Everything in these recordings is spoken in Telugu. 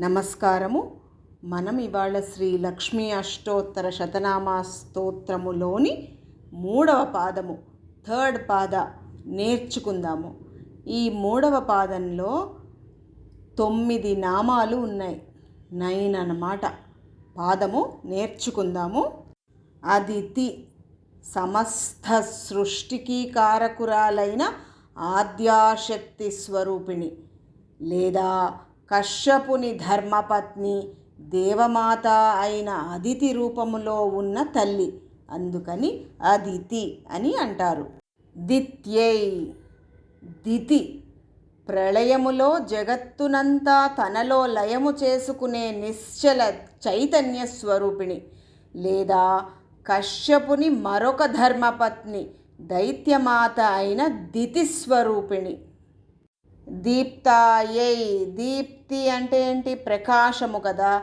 నమస్కారము. మనం ఇవాళ శ్రీ లక్ష్మీ అష్టోత్తర శతనామా స్తోత్రములోని మూడవ పాదము థర్డ్ పాద నేర్చుకుందాము. ఈ మూడవ పాదంలో తొమ్మిది నామాలు ఉన్నాయి. నైన్ అన్నమాట. పాదము నేర్చుకుందాము. అదితి సమస్త సృష్టికి కారకురాలైన ఆద్యాశక్తి స్వరూపిణి లేదా కశ్యపుని ధర్మపత్ని దేవమాత అయిన అదితి రూపములో ఉన్న తల్లి. అందుకని అదితి అని అంటారు. దిత్యై దితి ప్రళయములో జగత్తునంతా తనలో లయము చేసుకునే నిశ్చల చైతన్య స్వరూపిణి. లేదా కశ్యపుని మరొక ధర్మపత్ని దైత్యమాత అయిన దితి స్వరూపిణి. దీప్తాయై. దీప్తి అంటే ఏంటి? ప్రకాశము కదా.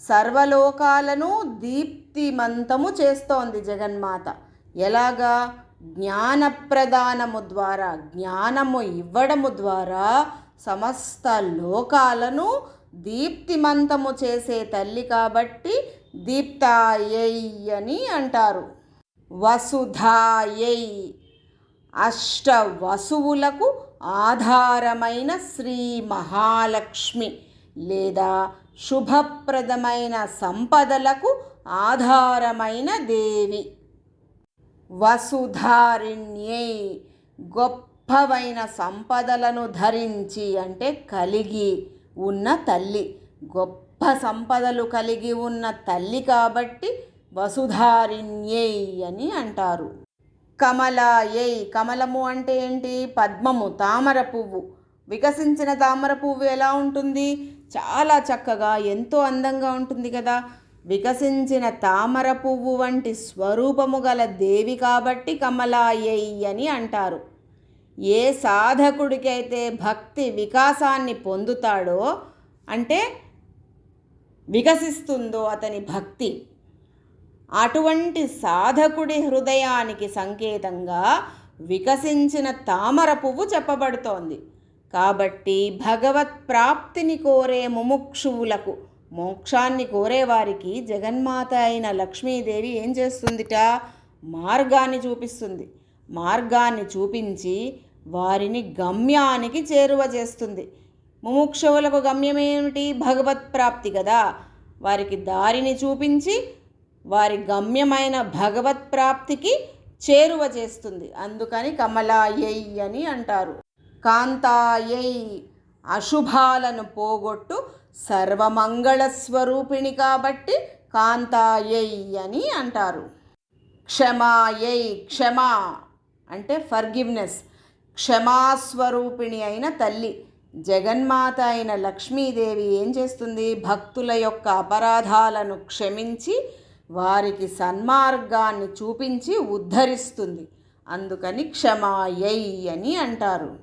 సర్వలోకాలను దీప్తిమంతము చేస్తోంది జగన్మాత. ఎలాగా? జ్ఞానప్రదానము ద్వారా జ్ఞానము ఇవ్వడము ద్వారా సమస్త లోకాలను దీప్తిమంతము చేసే తల్లి కాబట్టి దీప్తాయై అని అంటారు. వసుధాయై. అష్ట వసువులకు ఆధారమైన శ్రీ మహాలక్ష్మి లేదా శుభప్రదమైన సంపదలకు ఆధారమైన దేవి. వసుధారిణ్యై గొప్పవైన సంపదలను ధరించి అంటే కలిగి ఉన్న తల్లి. గొప్ప సంపదలు కలిగి ఉన్న తల్లి కాబట్టి వసుధారిణ్యై అని అంటారు. కమలాయై కమలము అంటే ఏంటి? పద్మము తామర పువ్వు. వికసించిన తామర పువ్వు ఎలా ఉంటుంది? చాలా చక్కగా ఎంతో అందంగా ఉంటుంది కదా. వికసించిన తామర పువ్వు వంటి స్వరూపము గల దేవి కాబట్టి కమలాయై అని అంటారు. ఏ సాధకుడికైతే భక్తి వికాసాన్ని పొందుతాడో అంటే వికసిస్తుందో అతని భక్తి. అటువంటి సాధకుడి హృదయానికి సంకేతంగా వికసించిన తామర పువ్వు చెప్పబడుతోంది. కాబట్టి భగవత్ ప్రాప్తిని కోరే ముముక్షువులకు మోక్షాన్ని కోరేవారికి జగన్మాత అయిన లక్ష్మీదేవి ఏం చేస్తుందిట? మార్గాన్ని చూపిస్తుంది. మార్గాన్ని చూపించి వారిని గమ్యానికి చేరువ చేస్తుంది. ముముక్షువులకు గమ్యం ఏమిటి భగవత్ ప్రాప్తి కదా. వారికి దారిని చూపించి వారి గమ్యమైన భగవత్ ప్రాప్తికి చేరువ చేస్తుంది. అందుకని కమలాయై అని అంటారు. కాంతాయై అశుభాలను పోగొట్టు సర్వమంగళ స్వరూపిణి కాబట్టి కాంతాయై అని అంటారు. క్షమాయై క్షమా అంటే ఫర్గివ్నెస్. క్షమాస్వరూపిణి అయిన తల్లి. జగన్మాత అయిన లక్ష్మీదేవి ఏం చేస్తుంది? భక్తుల యొక్క అపరాధాలను క్షమించి వారికి సన్మార్గాన్ని చూపించి ఉద్ధరిస్తుంది. అందుకని క్షమాయై అని అంటారు.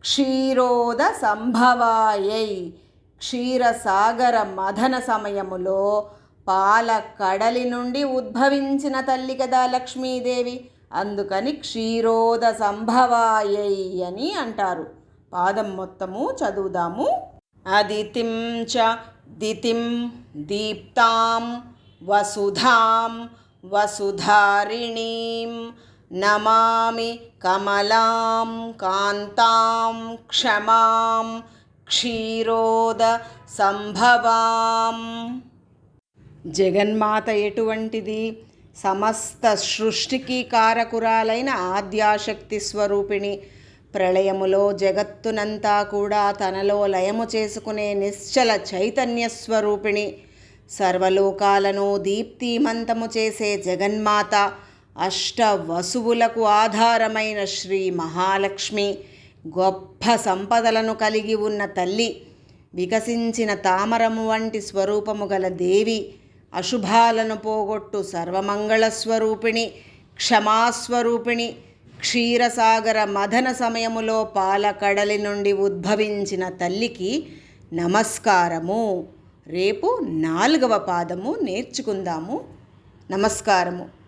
క్షీరోద సంభవాయై క్షీరసాగర మథన సమయములో పాల కడలి నుండి ఉద్భవించిన తల్లి కదా లక్ష్మీదేవి. అందుకని క్షీరోద సంభవాయై అని అంటారు. పాదం మొత్తము చదువుదాము. అదితిం చ దితిం దీప్తాం వసుధాం వసుధారిణీం నమామి కమలాం కాంతాం క్షమాం క్షీరోద సంభవాం. జగన్మాత ఎటువంటిది? సమస్త సృష్టికి కారకురాలైన ఆద్యాశక్తి స్వరూపిణి. ప్రళయములో జగత్తునంతా కూడా తనలో లయము చేసుకునే నిశ్చల చైతన్య స్వరూపిణి. సర్వలోకాలను దీప్తిమంతము చేసే జగన్మాత అష్ట వసువులకు ఆధారమైన శ్రీ మహాలక్ష్మి గొప్ప సంపదలను కలిగి ఉన్న తల్లి వికసించిన తామరము వంటి స్వరూపము గల దేవి అశుభాలను పోగొట్టు సర్వమంగళ స్వరూపిణి క్షమాస్వరూపిణి క్షీరసాగర మదన సమయములో పాలకడలి నుండి ఉద్భవించిన తల్లికి నమస్కారము. రేపు నాలుగవ పాదము నేర్చుకుందాము. నమస్కారము.